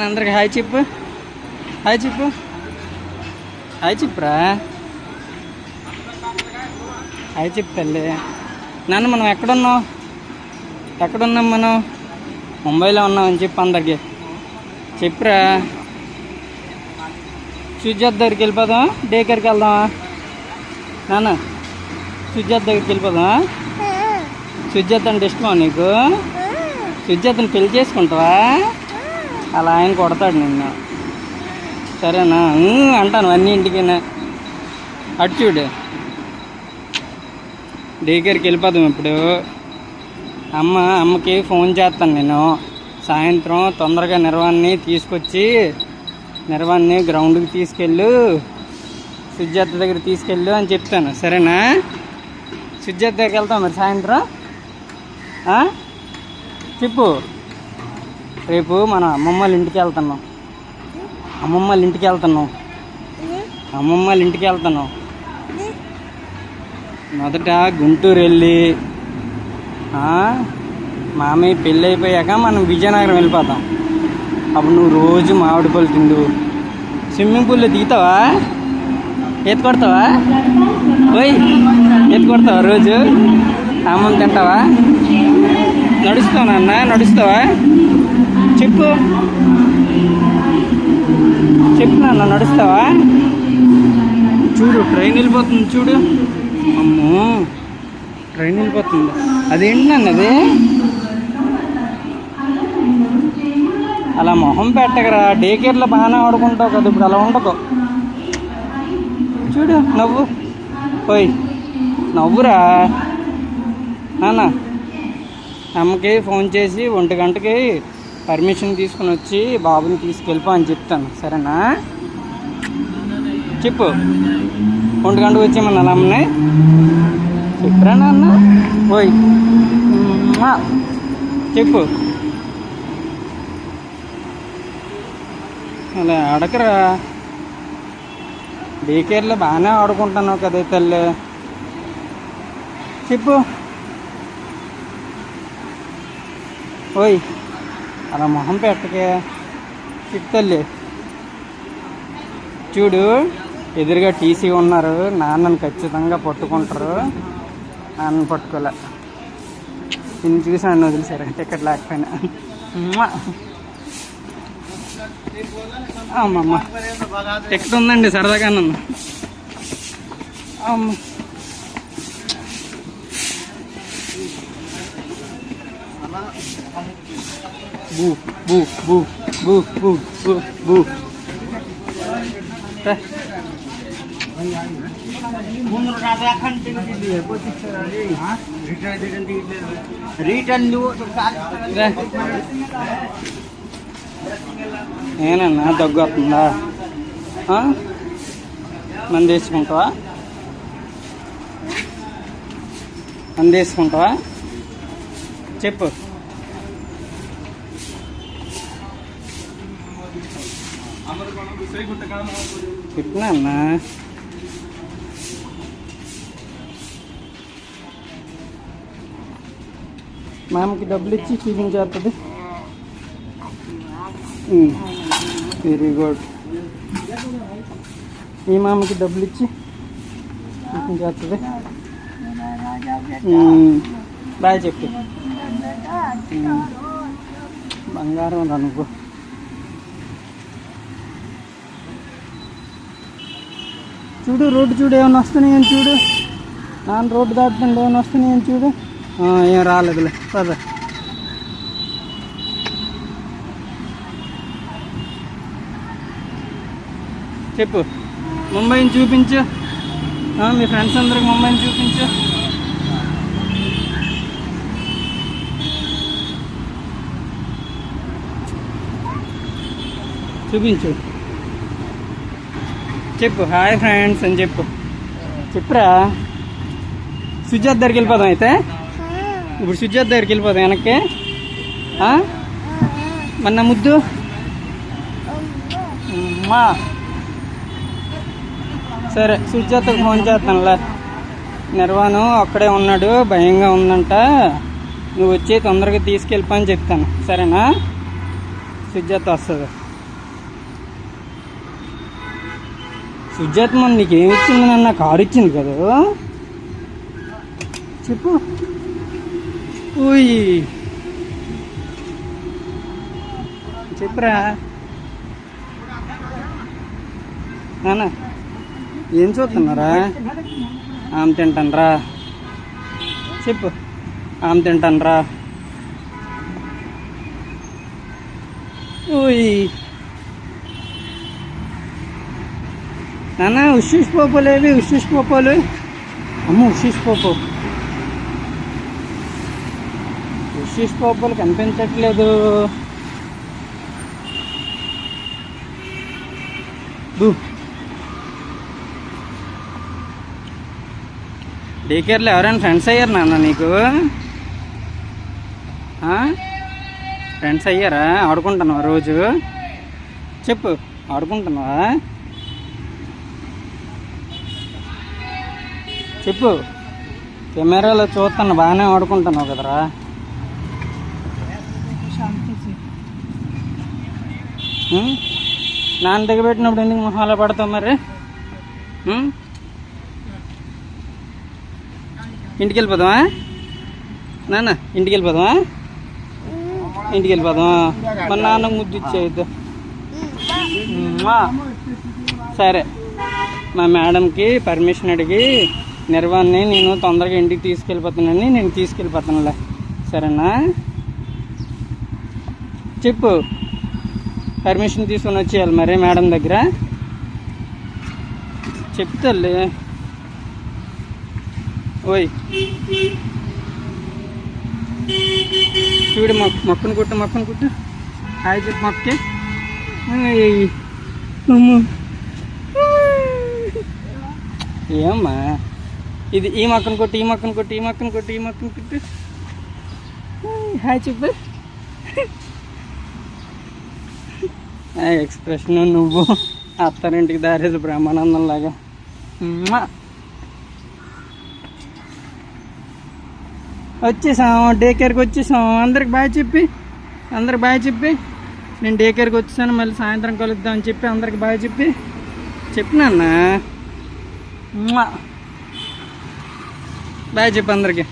అందరికి హాయ్ చెప్పు. హాయ్ చెప్పు. హాయ్ చెప్పురా. హాయ్ చెప్పు తల్లి. నాన్న మనం ఎక్కడున్నాం? ఎక్కడున్నాం మనం? ముంబైలో ఉన్నాం అని చెప్పు అందరికి. చెప్పురా. సుజాత్ దగ్గరికి వెళ్ళిపోదాం డేకర్కి వెళ్దామా? నాన్న సుజాత్ దగ్గరికి వెళ్ళిపోదామా? సుజాత్ అంటే ఇష్టమా నీకు? సుజాత్ని పెళ్ళి చేసుకుంటావా? అలా ఆయన కొడతాడు నిన్ను. సరేనా? అంటాను అన్ని ఇంటికైనా. అటు చూడు. దగ్గరికి వెళ్ళిపోదాం ఇప్పుడు. అమ్మ అమ్మకి ఫోన్ చేస్తాను నేను. సాయంత్రం తొందరగా నిర్వాణ్ణి తీసుకొచ్చి నిర్వాణ్ణి గ్రౌండ్కి తీసుకెళ్ళు. సుజాత దగ్గర తీసుకెళ్ళు అని చెప్తాను. సరేనా? సుజాత దగ్గరికి వెళ్తాం మరి సాయంత్రం. చెప్పు. రేపు మన అమ్మమ్మ వాళ్ళ ఇంటికి వెళ్తున్నాం. అమ్మమ్మ వాళ్ళ ఇంటికి వెళ్తున్నాం. అమ్మమ్మ వాళ్ళ ఇంటికి వెళ్తున్నాం. మొదట గుంటూరు వెళ్ళి మామయ్య పెళ్ళి అయిపోయాక మనం విజయనగరం వెళ్ళిపోతాం. అప్పుడు నువ్వు రోజు మామిడి పళ్ళు తిండు. స్విమ్మింగ్ పూల్లో దిగుతావా? ఈత కొడతావా? ఓయ్ ఎత్తు కొడతావా రోజు? అమ్మం తింటావా? నడుస్తావా నాన్న? నడుస్తావా? చెప్పు. చెప్పు నాన్న నడుస్తావా? చూడు ట్రైన్ వెళ్ళిపోతుంది చూడు. అమ్మో ట్రైన్ వెళ్ళిపోతుంది. అదేంటి నాన్న అది? అలా మొహం పెట్టకరా డే కేర్లో బాగానే ఆడుకుంటావు కదా ఇప్పుడు అలా ఉండదు చూడు నవ్వు. పోయి నవ్వురా. నాన్న అమ్మకి ఫోన్ చేసి ఒంటి గంటకి పర్మిషన్ తీసుకుని వచ్చి బాబుని తీసుకెళ్ళిపో అని చెప్తాను సరేనా? చెప్పు. ఒంటి గంట వచ్చేమన్నా అమ్మని చెప్పరా నాన్న? పోయి చెప్పు. అలా అడగరా డేకేర్లో బాగానే ఆడుకుంటున్నావు కదే తల్లి. చెప్పు. ఓయ్. అలా మొహం పెట్టకే. చెప్తల్లి చూడు ఎదురుగా టీసీ ఉన్నారు. నాన్నను ఖచ్చితంగా పట్టుకుంటారు. నాన్నని పట్టుకోలే. నిన్ను చూసి నన్ను వదిలేశారు. టికెట్ లేకపోయినా. అమ్మమ్మ. టికెట్ ఉందండి సరదాగా నన్ను అమ్మ. బూ బూ బూ బూ బూ బూ బూ రా. రిటర్న్. ఏనన్నా దగ్గు వస్తుందా? ఆ? మంది వేసుకుంటావా? మంది వేసుకుంటావా? చెప్పు. చెప్పినా అన్నా? మామకి డబ్బులు ఇచ్చి చూపించేస్తుంది వెరీ గుడ్ ఈ మామకి డబ్బులు ఇచ్చి చూపించేస్తుంది బాయ్ చెప్పు. ఉమ్. బంగారం అనుకో చూడు రోడ్డు చూడు ఏమైనా వస్తున్నాయని చూడు. నాన్న రోడ్డు దాటుతుండే ఏమైనా వస్తున్నాయని చూడు. ఏం రాలేదులే సరే చెప్పు ముంబైని చూపించు. మీ ఫ్రెండ్స్ అందరికి ముంబైని చూపించు. చూపించు. చెప్పు. హాయ్ ఫ్రెండ్స్ అని చెప్పు. చెప్పురా? సుజాత్ దగ్గరికి వెళ్ళిపోదాం అయితే. ఇప్పుడు సుజాత్ దగ్గరికి వెళ్ళిపోదాం వెనక్కి. మన ముద్దు. మా. సరే సుజాతకు ఫోన్ చేస్తానులే. నిర్వాణం అక్కడే ఉన్నాడు భయంగా ఉందంట. నువ్వు వచ్చి తొందరగా తీసుకెళ్ళిపో అని చెప్తాను. సరేనా? సుజాత వస్తుంది. సుజాత్ మన నీకేమి ఇచ్చింది నన్న? కారు ఇచ్చింది కదా? చెప్పు. ఊయ్ చెప్పురా. నాన్న ఏం చూస్తున్నారా? ఆమె తింటానరా. చెప్పు. ఆమె తింటానరా. ఊయ్ నాన్న ఉషిష్ పోపోలు ఏవి? ఉషిష్ పోపోలు? అమ్మ ఉషిష్ పోపో. ఉషిష్ పోపోలు కనిపించట్లేదు. దు ఎవరైనా ఫ్రెండ్స్ అయ్యారు నాన్న నీకు? ఫ్రెండ్స్ అయ్యారా? ఆడుకుంటున్నావా రోజు? చెప్పు ఆడుకుంటున్నావా? చెప్పు. కెమెరాలో చూస్తున్నా బాగానే ఆడుకుంటున్నావు కదరా? నాన్న దగ్గర పెట్టినప్పుడు ఎందుకు మొహాలో పడతావు మరి? ఇంటికి వెళ్ళిపోదామా నాన్న ఇంటికి వెళ్ళిపోదామా ఇంటికి వెళ్ళిపోదామా మన నాన్న ముద్దు ఇచ్చేయద్దు. సరే. మా మేడంకి పర్మిషన్ అడిగి నిర్వాణ్ణి నేను తొందరగా ఇంటికి తీసుకెళ్ళిపోతానని నేను తీసుకెళ్ళిపోతానులే. సరేనా? చెప్పు. పర్మిషన్ తీసుకొని వచ్చేయాలి మరి మేడం దగ్గర. చెప్తాలే. ఓయ్. చూడు మొక్క మొక్కను కుట్టు మొక్కను కుట్టు. హాయ్ చెప్పు మొక్కకి. ఏమ్మా? ఇది ఈ మొక్కను కొట్టి ఈ మొక్కను కొట్టి ఈ మొక్కను కొట్టి ఈ మొక్కను కొట్టి. హాయ్ చెప్పు. ఎక్స్ప్రెషన్ నువ్వు. అత్తారింటికి దారేది బ్రహ్మానందం లాగా ఉమ్మా. వచ్చేసాం డే కేర్కి వచ్చేసాం అందరికి బాయ్ చెప్పి. అందరికి బాయ్ చెప్పి. నేను డే కేర్కి వచ్చేసాను మళ్ళీ సాయంత్రం కలుద్దామని చెప్పి అందరికి బాయ్ చెప్పి. చెప్పినా బాయ్ చెప్పు అందరికి.